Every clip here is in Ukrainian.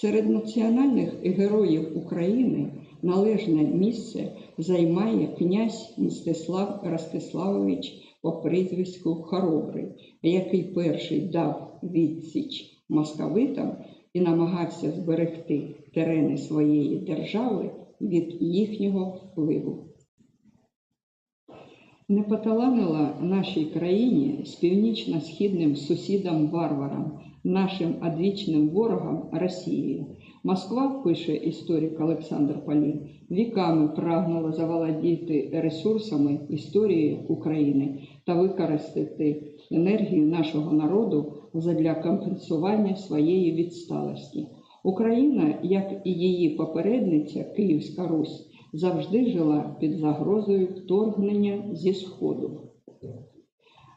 Серед національних героїв України належне місце займає князь Мстислав Ростиславович по прізвиську Хоробрий, який перший дав відсіч московитам і намагався зберегти терени своєї держави від їхнього впливу. Не поталанила нашій країні з північно-східним сусідом-варваром, нашим одвічним ворогом Росією. Москва, пише історик Олександр Палін, віками прагнула заволодіти ресурсами історії України та використати енергію нашого народу задля компенсування своєї відсталості. Україна, як і її попередниця Київська Русь, завжди жила під загрозою вторгнення зі Сходу.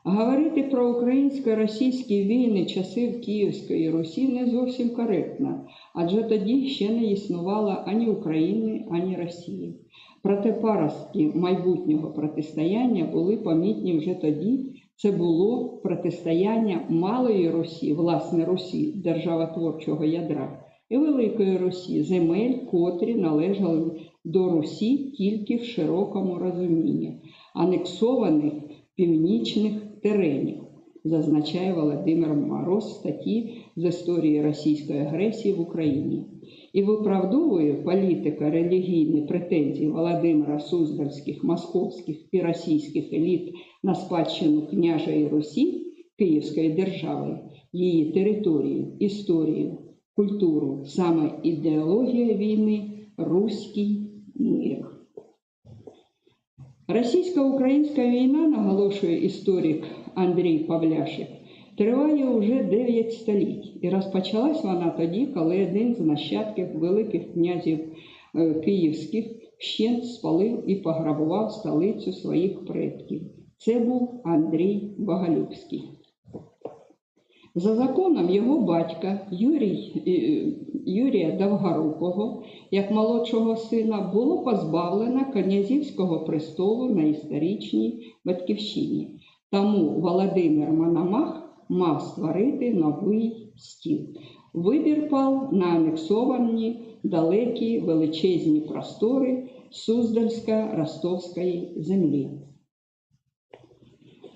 Говорити про українсько-російські війни часів Київської Русі не зовсім коректно, адже тоді ще не існувало ані України, ані Росії. Проте паростки майбутнього протистояння були помітні вже тоді. Це було протистояння Малої Русі, власне Русі, державотворчого ядра, і Великої Русі, земель, котрі належали до Русі тільки в широкому розумінні, анексованих північних теренів, зазначає Володимир Мороз в статті з історії російської агресії в Україні. І виправдовує політика релігійні претензії Володимира Суздальських, московських і російських еліт на спадщину княжої Русі Київської держави, її територію, історію, культуру, саме ідеологія війни, руський мир. Російсько-українська війна, наголошує історик Андрій Павляшик, триває уже 9 століть, і розпочалась вона тоді, коли один з нащадків великих князів е, київських вщент спалив і пограбував столицю своїх предків. Це був Андрій Боголюбський. За законом його батька Юрій, е, Юрія Довгорукого, як молодшого сина, було позбавлено князівського престолу на історичній батьківщині. Тому Володимир Мономах мав створити новий стіл. Вибір пав на анексовані далекі величезні простори Суздальсько-Ростовської землі.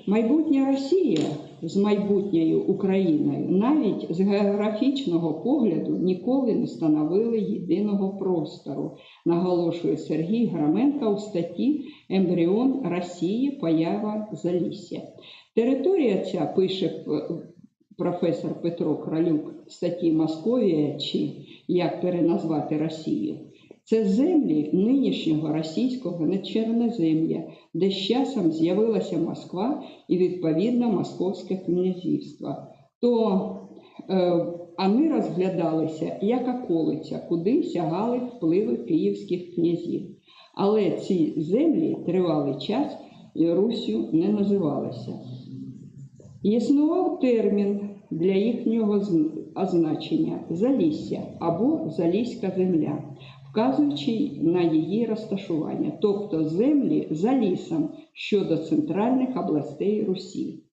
Майбутня Росія з майбутньою Україною навіть з географічного погляду ніколи не становили єдиного простору, наголошує Сергій Граменко у статті Ембріон Росії Поява Залісся. Територія ця пише професор Петро Кралюк в статті Московія чи як переназвати Росію. Це землі нинішнього російського Нечернозем'я, де з часом з'явилася Москва і відповідно Московське князівство. То е, вони розглядалися як околиця, куди сягали впливи київських князів. Але ці землі тривалий час Руссю не називалися. Існував термін для їхнього означення залісся або заліська земля, вказуючи на її розташування, тобто землі за лісом щодо центральних областей Русі.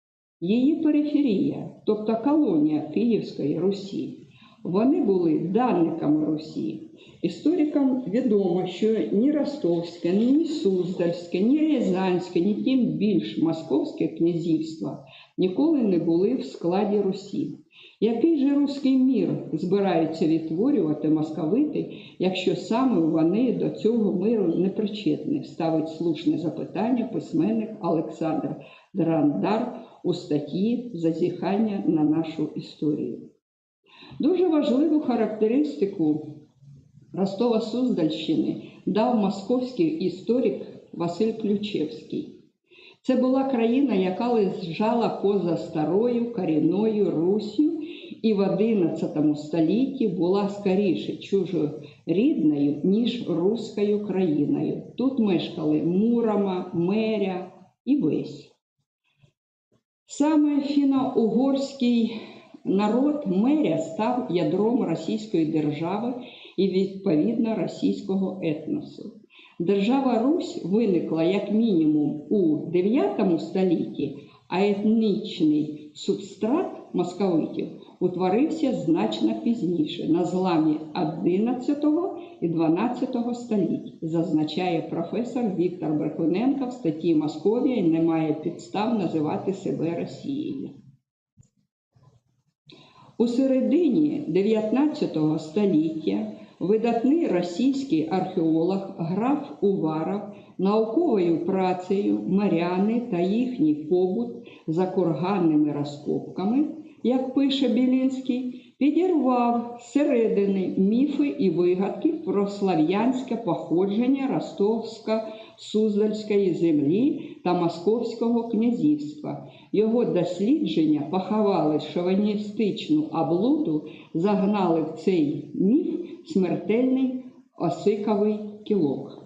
Її периферія, тобто колонія Київської Русі, вони були данниками Русі. Історикам відомо, що ні Ростовське, ні Суздальське, ні Рязанське, ні тим більш Московське князівство ніколи не були в складі Русі. Який же руський мір збираються відтворювати московити, якщо саме вони до цього миру не причетні? Ставить слушне запитання письменник Олександр Драндар у статті Зазіхання на нашу історію. Дуже важливу характеристику Ростова-Суздальщини дав московський історик Василь Ключевський. Це була країна, яка лежала поза старою корінною Руссю і в XI столітті була скоріше чужорідною, ніж руською країною. Тут мешкали Мурома, Меря і Весь. Саме фіно-угорський народ Меря став ядром Російської держави і відповідно російського етносу. Держава Русь виникла як мінімум у IX столітті, а етнічний субстрат московитів, утворився значно пізніше, на зламі 11 і 12 століть, зазначає професор Віктор Брехуненко в статті Московія не має підстав називати себе Росією. У середині 19 століття видатний російський археолог граф Уваров науковою працею моряни та їхній побут за курганними розкопками, як пише Білінський, підірвав зсередини міфи і вигадки про слав'янське походження Ростовсько-Суздальської землі та Московського князівства. Його дослідження поховали шовіністичну облуду, загнали в цей міф смертельний осиковий кілок.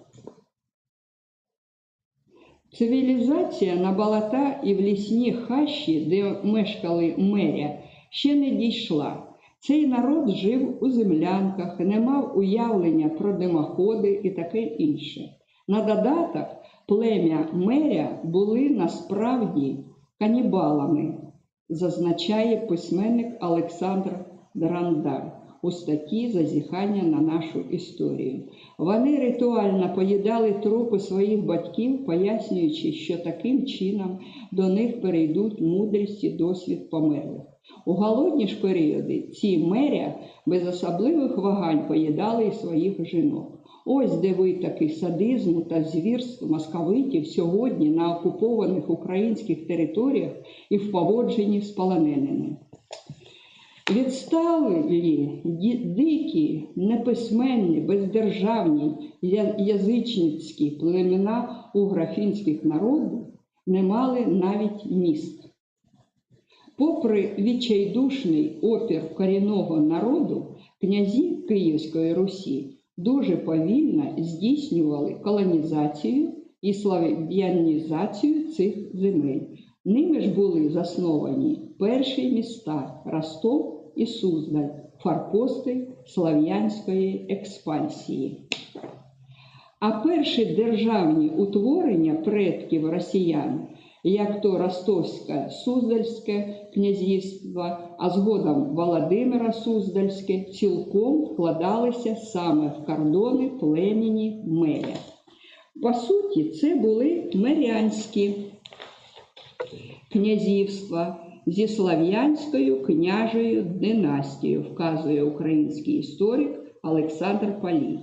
Цивілізація на болота і в лісні хащі, де мешкали меря, ще не дійшла. Цей народ жив у землянках, не мав уявлення про димоходи і таке інше. На додаток, плем'я меря були насправді канібалами, зазначає письменник Олександр Драндар у статті Зазіхання на нашу історію. Вони ритуально поїдали трупи своїх батьків, пояснюючи, що таким чином до них перейдуть мудрість і досвід померлих. У голодні ж періоди ці меря без особливих вагань поїдали і своїх жінок. Ось де витоки садизму та звірств московитів сьогодні на окупованих українських територіях і в поводженні з полоненими. Відстали ді- дикі, неписьменні, бездержавні язичницькі племена уграфінських народів не мали навіть міст. Попри відчайдушний опір корінного народу, князі Київської Русі дуже повільно здійснювали колонізацію і слав'янізацію цих земель. Ними ж були засновані перші міста Ростов і Суздаль, форпости слав'янської експансії. А перші державні утворення предків росіян, як то Ростовське Суздальське князівство, а згодом Володимира Суздальське, цілком вкладалися саме в кордони племені Меря. По суті, це були мерянські князівства зі слав'янською княжою династією, вказує український історик Олександр Палій.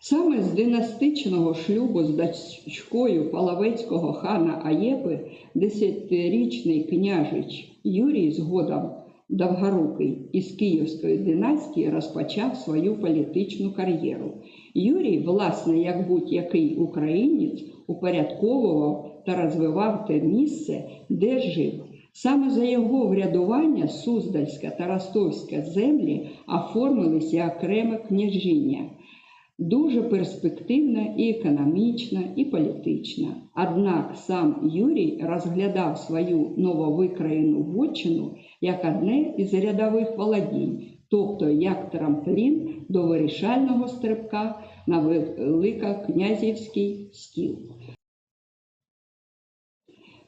Саме з династичного шлюбу з дочкою Половецького хана Аєпи десятирічний княжич Юрій згодом Довгорукий із Київської династії розпочав свою політичну кар'єру. Юрій, власне, як будь-який українець, упорядковував та розвивав те місце, де жив. Саме за його врядування Суздальська та Ростовська землі оформилися окреме княжіння. Дуже перспективна і економічна, і політична. Однак сам Юрій розглядав свою нововикраєну вотчину як одне із рядових володінь, тобто як трамплін до вирішального стрибка на великокнязівський стіл.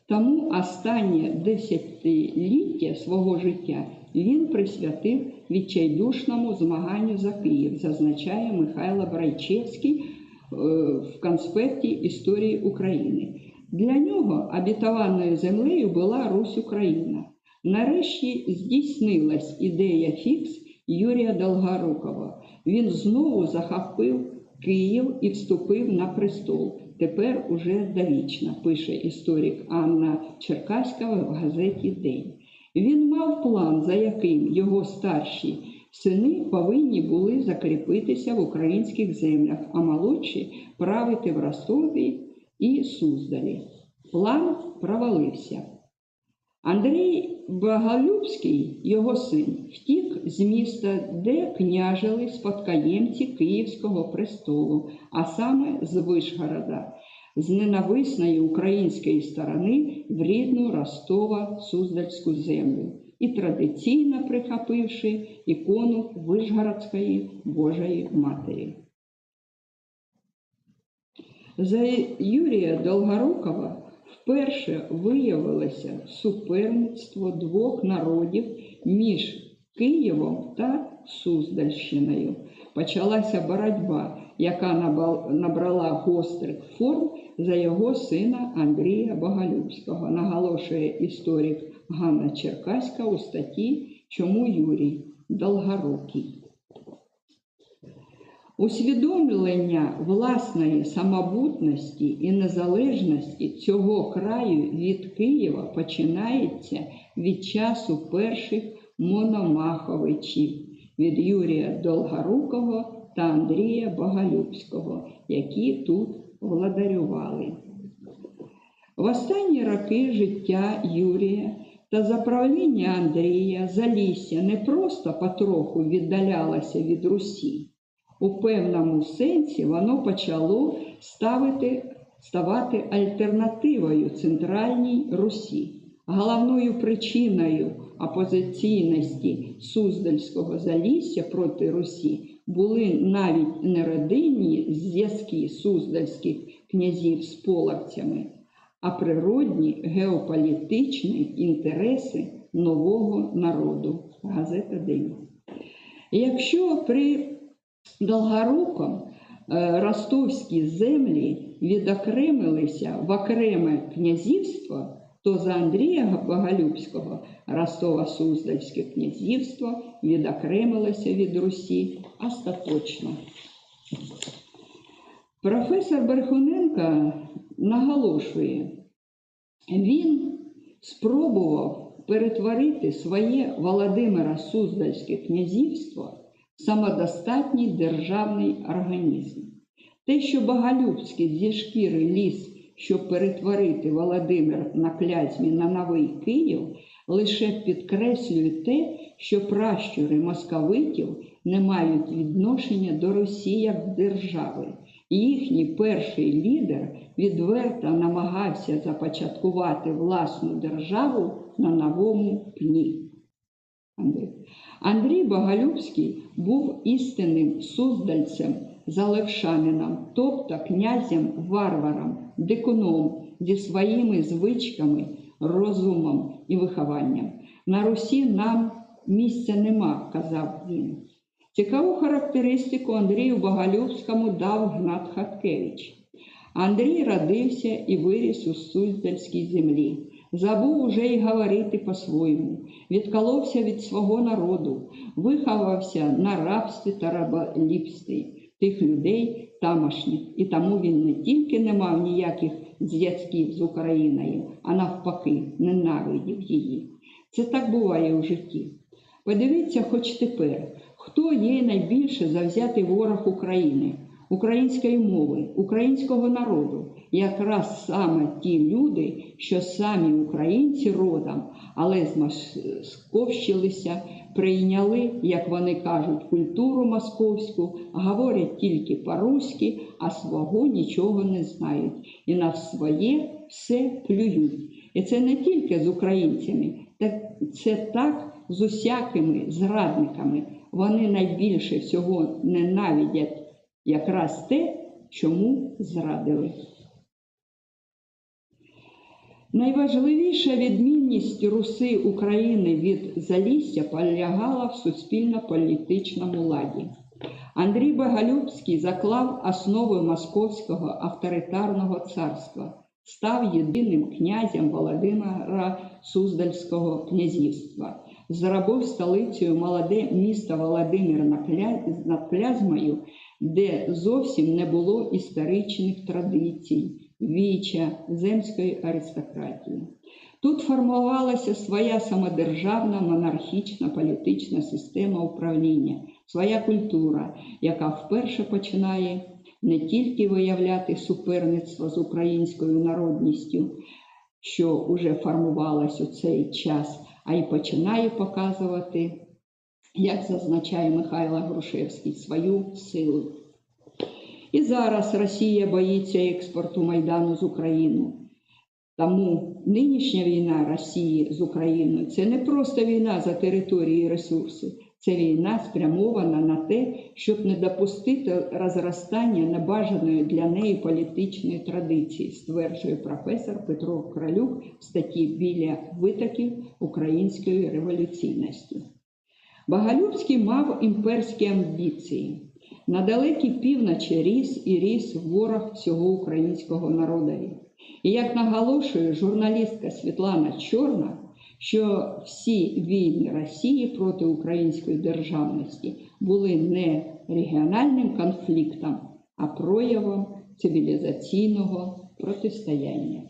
Тому останнє десятиліття свого життя він присвятив відчайдушному змаганню за Київ, зазначає Михайло Брайчевський е, в конспекті історії України. Для нього обітованою землею була Русь Україна. Нарешті здійснилась ідея фікс Юрія Долгорукова. Він знову захопив Київ і вступив на престол. Тепер уже довічна, пише історик Анна Черкаська в газеті День. Він мав план, за яким його старші сини повинні були закріпитися в українських землях, а молодші правити в Ростові і Суздалі. План провалився. Андрій Боголюбський, його син, втік з міста, де княжили спадкоємці Київського престолу, а саме з Вишгорода, з ненависної української сторони в рідну Ростова Суздальську землю і традиційно прихопивши ікону Вишгородської Божої Матері. За Юрія Долгорукова вперше виявилося суперництво двох народів між Києвом та Суздальщиною. Почалася боротьба, яка набрала гострих форм за його сина Андрія Боголюбського, наголошує історик Ганна Черкаська у статті Чому Юрій Долгорукий. Усвідомлення власної самобутності і незалежності цього краю від Києва починається від часу перших мономаховичів від Юрія Долгорукого та Андрія Боголюбського, які тут владарювали. В останні роки життя Юрія та за правління Андрія Залісся не просто потроху віддалялося від Русі. У певному сенсі воно почало ставити, ставати альтернативою центральній Русі. Головною причиною опозиційності Суздальського залісся проти Русі були навіть не родинні зв'язки суздальських князів з половцями, а природні геополітичні інтереси нового народу. Газета День. Якщо при Долгоруком е, ростовські землі відокремилися в окреме князівство, то за Андрія Боголюбського Ростово-Суздальське князівство відокремилося від Русі остаточно. Професор Берхуненко наголошує, він спробував перетворити своє Володимира Суздальське князівство самодостатній державний організм. Те, що Боголюбський зі шкіри ліс, щоб перетворити Володимир на клязьмі на новий Київ, лише підкреслює те, що пращури московитів не мають відношення до Росії як держави. Їхній перший лідер відверто намагався започаткувати власну державу на новому пні. Андрій. Боголюбський був істинним суздальцем, залевшанином, тобто князем варваром, дикуном зі своїми звичками, розумом і вихованням. На Русі нам місця нема, казав він. Цікаву характеристику Андрію Боголюбському дав Гнат Хаткевич. Андрій родився і виріс у Суздальській землі. Забув уже й говорити по-своєму, відколовся від свого народу, виховався на рабстві та раболіпстві тих людей тамошніх, і тому він не тільки не мав ніяких зв'язків з Україною, а навпаки, ненавидів її. Це так буває у житті. Подивіться хоч тепер, хто є найбільше завзятий ворог України, української мови, українського народу. Якраз саме ті люди, що самі українці родом, але змосковщилися, прийняли, як вони кажуть, культуру московську, говорять тільки по-руськи, а свого нічого не знають. І на своє все плюють. І це не тільки з українцями, це так з усякими зрадниками. Вони найбільше всього ненавидять якраз те, чому зрадили. Найважливіша відмінність Руси України від Залісся полягала в суспільно-політичному ладі. Андрій Боголюбський заклав основи Московського авторитарного царства, став єдиним князем Володимира Суздальського князівства, зробив столицею молоде місто Володимир над Клязьмою, де зовсім не було історичних традицій, віча, земської аристократії. Тут формувалася своя самодержавна монархічна політична система управління, своя культура, яка вперше починає не тільки виявляти суперництво з українською народністю, що вже формувалась у цей час, а й починає показувати, як зазначає Михайло Грушевський, свою силу. І зараз Росія боїться експорту Майдану з України. Тому нинішня війна Росії з Україною це не просто війна за території і ресурси, Це війна спрямована на те, щоб не допустити розростання небажаної для неї політичної традиції, стверджує професор Петро Кралюк в статті біля витоків української революційності. Багалюбський мав імперські амбіції. На далекій півночі ріс і ріс ворог всього українського народові. І як наголошує журналістка Світлана Чорна, що всі війни Росії проти української державності були не регіональним конфліктом, а проявом цивілізаційного протистояння.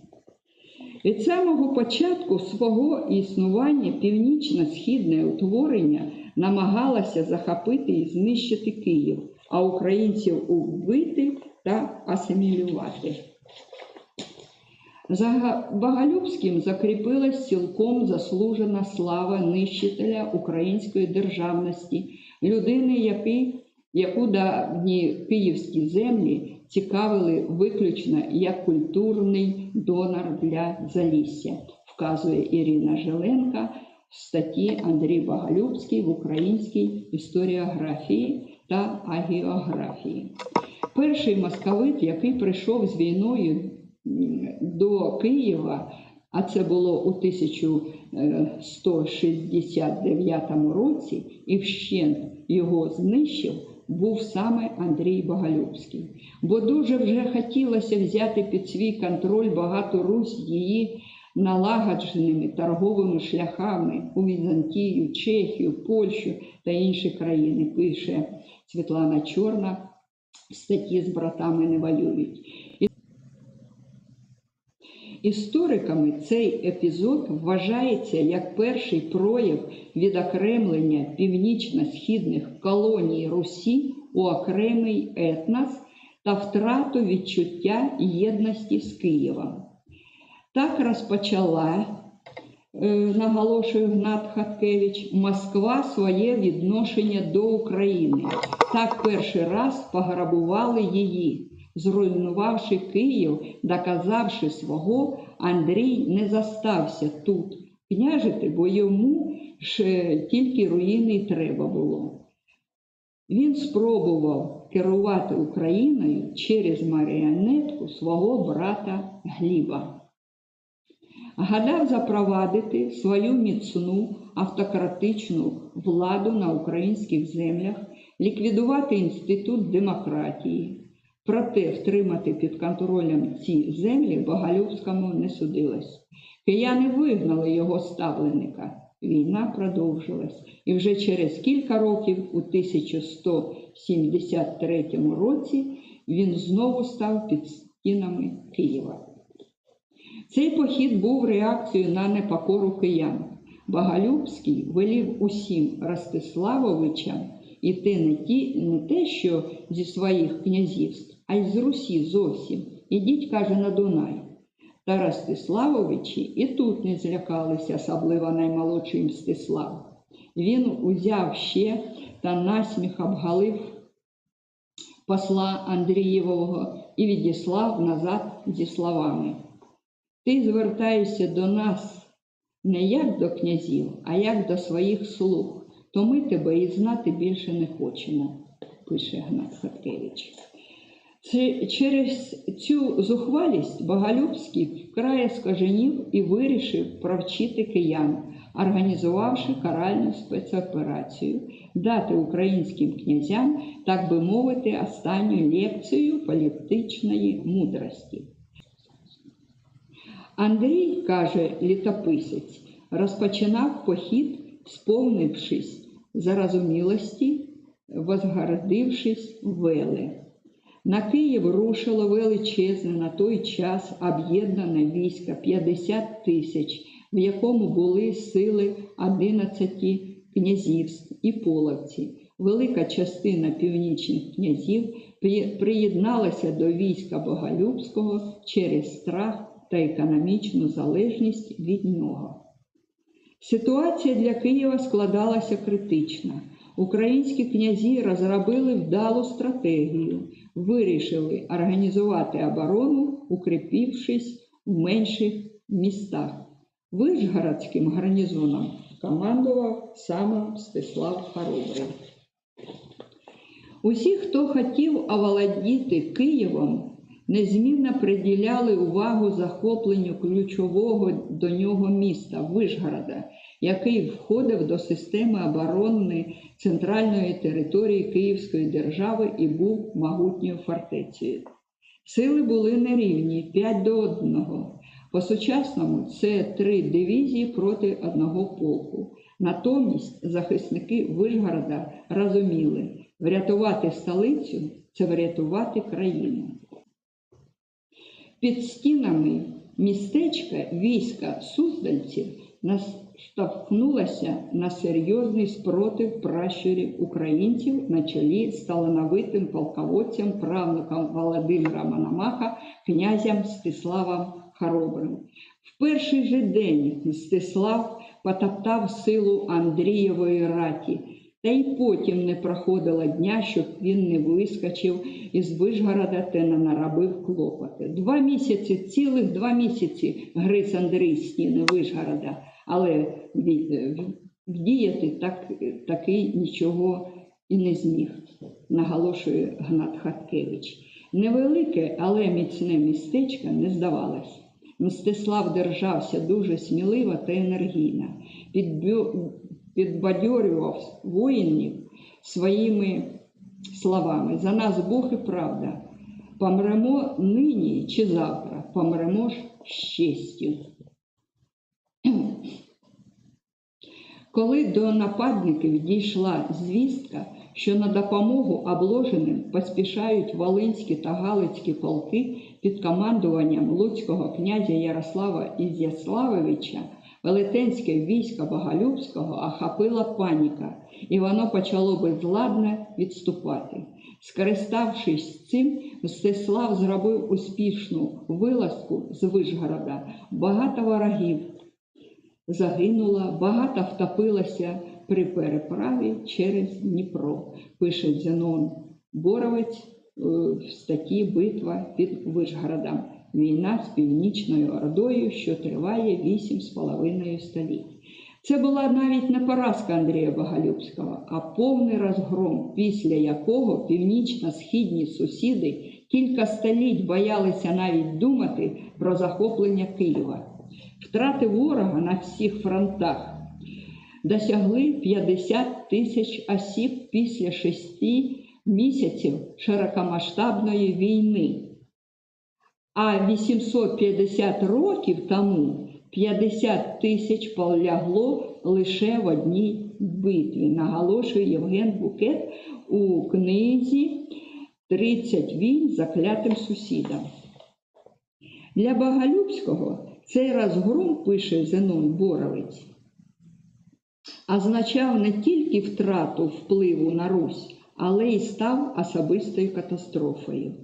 Від самого початку свого існування північно-східне утворення намагалося захопити і знищити Київ, а українців убити та асимілювати. За Багалюбським закріпилась цілком заслужена слава нищителя української державності, людини, який, яку давні київські землі цікавили виключно як культурний донор для Залісся, вказує Ірина Желенка в статті Андрій Багалюбський в українській історіографії та агіографії. Перший московит, який прийшов з війною до Києва, а це було у 1169 році, і вщент його знищив, був саме Андрій Боголюбський. Бо дуже вже хотілося взяти під свій контроль багату Русь її налагодженими торговими шляхами у Візантію, Чехію, Польщу та інші країни, пише Світлана Чорна в статті з братами не воюють. Істориками цей епізод вважається як перший прояв відокремлення північно-східних колоній Русі у окремий етнос та втрату відчуття єдності з Києвом. Так розпочала, наголошує Гнат Хаткевич, Москва своє відношення до України. Так перший раз пограбували її. Зруйнувавши Київ, доказавши свого, Андрій не застався тут княжити, бо йому ж тільки руїни треба було. Він спробував керувати Україною через маріонетку свого брата Гліба. Гадав запровадити свою міцну автократичну владу на українських землях, ліквідувати інститут демократії. Проте втримати під контролем ці землі Боголюбському не судилось. Кияни вигнали його ставленика. Війна продовжилась, і вже через кілька років, у 1173 році, він знову став під стінами Києва. Цей похід був реакцією на непокору киян. Багалюбський велів усім Ростиславовичам іти не, ті, не те, що зі своїх князівств, а й з Русі зовсім. Ідіть, каже, на Дунай. Та Ростиславовичі і тут не злякалися, особливо наймолодший Мстислав. Він узяв ще та насміх обгалив посла Андрієвого і відіслав назад зі словами. Ти звертаєшся до нас не як до князів, а як до своїх слуг, то ми тебе і знати більше не хочемо, пише Гнат Хаткевич. Через цю зухвалість Боголюбський вкрає скаженів і вирішив провчити киян, організувавши каральну спецоперацію, дати українським князям, так би мовити, останню лекцію політичної мудрості. Андрій, каже літописець, розпочинав похід, сповнившись зарозумілості, возгородившись вели. На Київ рушило величезне на той час об'єднане військо 50 тисяч, в якому були сили 11 князівств і половці. Велика частина північних князів приєдналася до війська Боголюбського через страх та економічну залежність від нього. Ситуація для Києва складалася критично. Українські князі розробили вдалу стратегію, вирішили організувати оборону, укріпившись в менших містах. Вишгородським гарнізоном командував саме Мстислав Хоробрий. Усі, хто хотів оволодіти Києвом, незмінно приділяли увагу захопленню ключового до нього міста Вишгорода, який входив до системи оборони центральної території Київської держави і був могутньою фортецею. Сили були нерівні 5 до 1. По-сучасному це три дивізії проти одного полку. Натомість захисники Вишгорода розуміли, врятувати столицю це врятувати країну. Під стінами містечка війська суздальців наштовхнулося на серйозний спротив пращурів українців на чолі з талановитим полководцем, правнуком Володимира Мономаха, князем Стиславом Хоробрим. В перший же день Мстислав потоптав силу Андрієвої раті, та й потім не проходило дня, щоб він не вискочив із Вишгорода та не наробив клопоти. Два місяці, цілих два місяці гриз Андрій стіни Вишгорода, але вді- вдіяти так, таки нічого і не зміг, наголошує Гнат Хаткевич. Невелике, але міцне містечко не здавалось. Мстислав держався дуже сміливо та енергійно, підбю- підбадьорював воїнів своїми словами. За нас Бог і правда. Помремо нині чи завтра, помремо ж з честю. Коли до нападників дійшла звістка, що на допомогу обложеним поспішають Волинські та Галицькі полки під командуванням луцького князя Ярослава Ізяславовича, велетенське військо Боголюбського охопила паніка, і воно почало безладно відступати. Скориставшись цим, Мстислав зробив успішну вилазку з Вишгорода. Багато ворогів загинула, багато втопилася при переправі через Дніпро, пише Зенон Боровець е, в статті Битва під Вишгородом. Війна з Північною Ордою, що триває вісім з половиною століть. Це була навіть не поразка Андрія Боголюбського, а повний розгром, після якого північно-східні сусіди кілька століть боялися навіть думати про захоплення Києва. Втрати ворога на всіх фронтах досягли 50 тисяч осіб після шести місяців широкомасштабної війни. А 850 років тому 50 тисяч полягло лише в одній битві, наголошує Євген Букет у книзі «30 війн заклятим сусідам. Для Боголюбського цей розгром, пише Зенон Боровець, означав не тільки втрату впливу на Русь, але й став особистою катастрофою.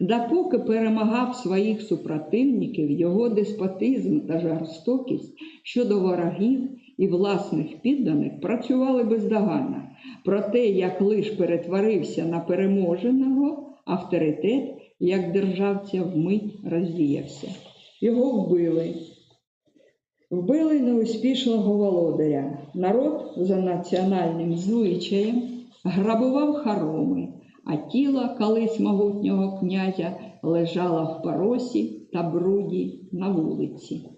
Допоки перемагав своїх супротивників, його деспотизм та жорстокість щодо ворогів і власних підданих працювали бездоганно. Проте, як лиш перетворився на переможеного, авторитет як державця вмить розвіявся. Його вбили. Вбили неуспішного володаря. Народ за національним звичаєм грабував хороми, а тіло колись могутнього князя лежало в поросі та бруді на вулиці.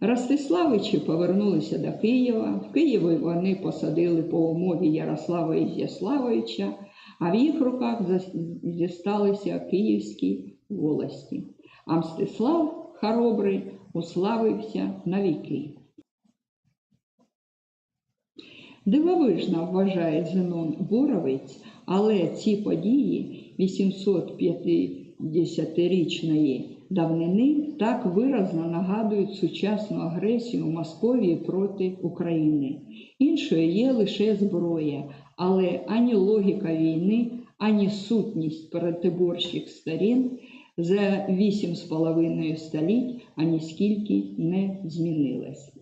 Ростиславичі повернулися до Києва. В Києві вони посадили по умові Ярослава Ізяславовича, а в їх руках зісталися київські волості. А Мстислав Хоробрий уславився навіки. Дивовижно вважає Зенон Боровець, але ці події 850-річної давнини так виразно нагадують сучасну агресію Московії проти України. Іншою є лише зброя, але ані логіка війни, ані сутність протиборчих сторін за вісім з половиною століть ані скільки не змінилась.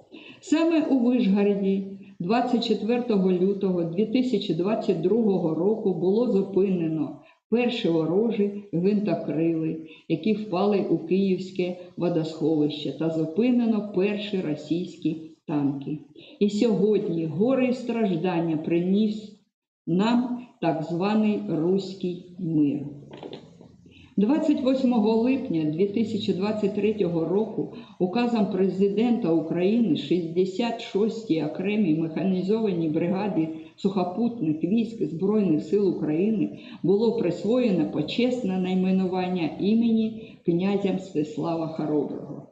Саме у Вишгороді 24 лютого 2022 року було зупинено перші ворожі гвинтокрили, які впали у Київське водосховище, та зупинено перші російські танки. І сьогодні гори і страждання приніс нам так званий Руський мир. 28 липня 2023 року указом президента України 66-й окремій механізованій бригаді сухопутних військ Збройних сил України було присвоєно почесне найменування імені князя Мстислава Хороброго.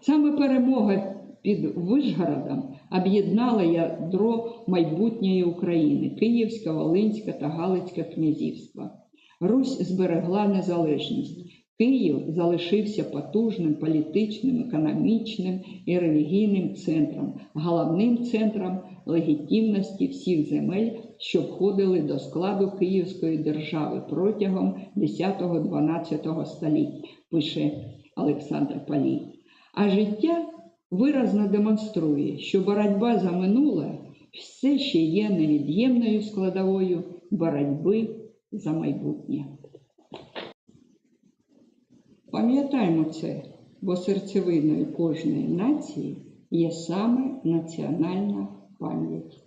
Саме перемога під Вишгородом об'єднала ядро майбутньої України Київська, Волинська та Галицька князівства. Русь зберегла незалежність. Київ залишився потужним політичним, економічним і релігійним центром, головним центром легітимності всіх земель, що входили до складу Київської держави протягом 10-12 століть, пише Олександр Палій. А життя виразно демонструє, що боротьба за минуле все ще є невід'ємною складовою боротьби за майбутнє. Пам'ятаймо це, бо серцевиною кожної нації є саме національна пам'ять.